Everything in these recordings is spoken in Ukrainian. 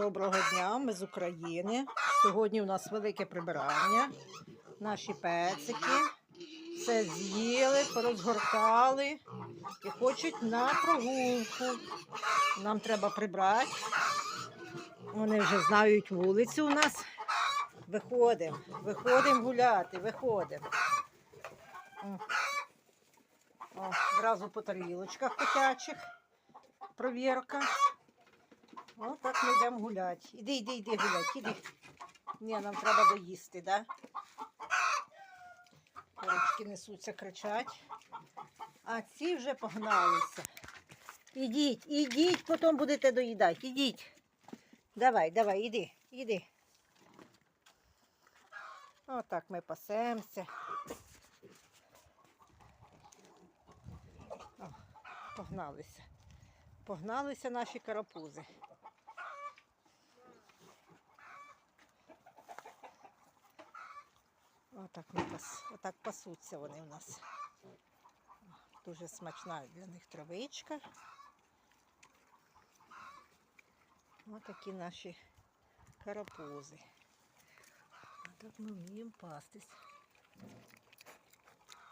Доброго дня, ми з України. Сьогодні у нас велике прибирання. Наші пецики все з'їли, порозгортали і хочуть на прогулку. Нам треба прибрати. Вони вже знають вулицю у нас. Виходимо, виходимо гуляти, виходимо. О, О, по тарілочках котячих. Провірка. О, так ми йдемо гуляти. Іди, іди, іди гуляти, іди. Ні, нам треба доїсти, да? Курочки несуться, кричать. А ці вже погналися. Ідіть, ідіть, потім будете доїдати. Ідіть. Давай, давай, іди, іди. Отак ми пасемося. О, погналися. Погналися наші карапузи. Отак, пас, отак пасуться вони в нас. Дуже смачна для них травичка. Отакі наші карапузи. Отак ми вміємо пастись.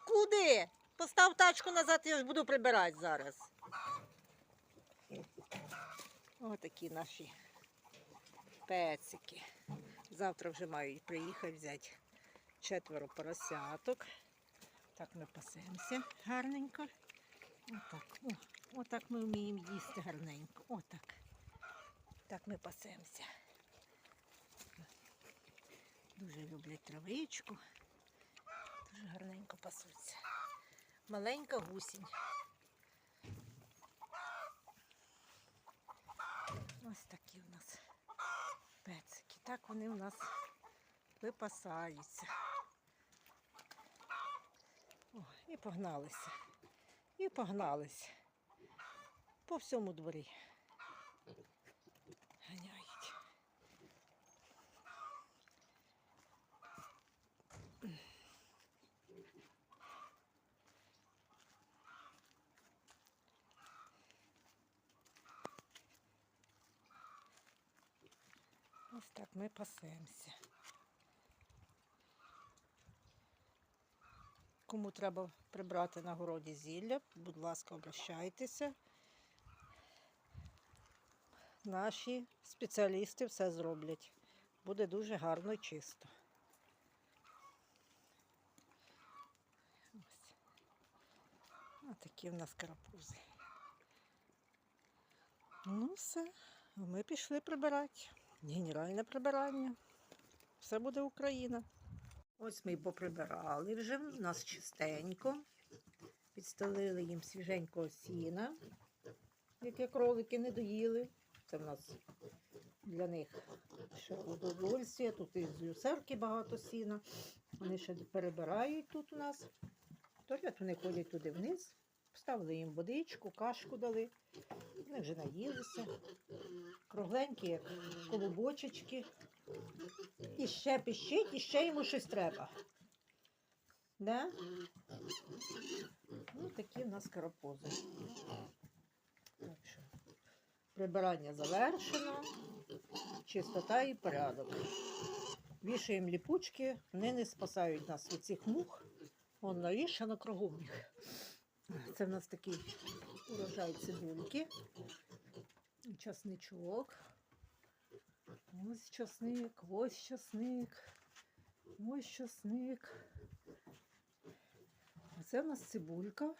Куди? Постав тачку назад, я ж буду прибирати зараз. Отакі наші пецики. Завтра вже мають приїхати взяти четверо поросяток. Так ми пасемося гарненько. Отак. О, отак ми вміємо їсти гарненько. Отак. Так ми пасемося. Дуже люблять травичку. Дуже гарненько пасуться. Маленька гусінь. Ось такі у нас пецики. Так вони у нас випасаються. І погналися. І погналися. По всьому дворі. Ганяють. Ось так ми пасемося. Кому треба прибрати на городі зілля, будь ласка, обращайтеся. Наші спеціалісти все зроблять. Буде дуже гарно і чисто. Ось. Отакі в нас карапузи. Ну, все, ми пішли прибирати. Генеральне прибирання. Все буде Україна. Ось ми поприбирали вже, у нас чистенько. Підстелили їм свіженького сіна, яке кролики не доїли. Це в нас для них ще удовольствие. Тут і з люсерки багато сіна. Вони ще перебирають тут у нас. Туалет вони ходять туди вниз. Поставили їм водичку, кашку дали. Вони вже наїлися. Кругленькі, як колобочечки. Ще піщить, і ще йому щось треба. Да? Ну, такі в нас карапузи. Так що, прибирання завершено, чистота і порядок. Вішаємо ліпучки, вони не спасають нас від цих мух. Вон навішано кругом їх. Це в нас такий урожай цибульки, часничок. Ось часник, ось часник, ось часник. Оце в нас цибулька,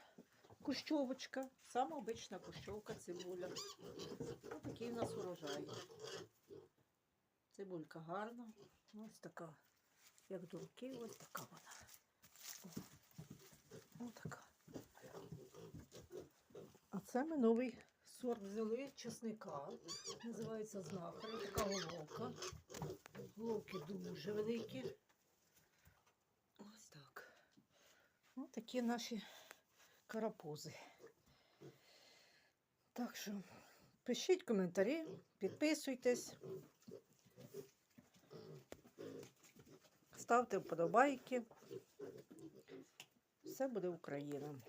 кущовочка, сама обична кущовка цибуля. Ось такий у нас урожай. Цибулька гарна, ось така, як дурки, ось така вона. Ось така. А це ми новий сорт взяли чесника. Називається знахар. Така головка. Головки дуже великі. Ось так. Ось такі наші карапузи. Так що пишіть коментарі, підписуйтесь. Ставте вподобайки. Все буде Україна.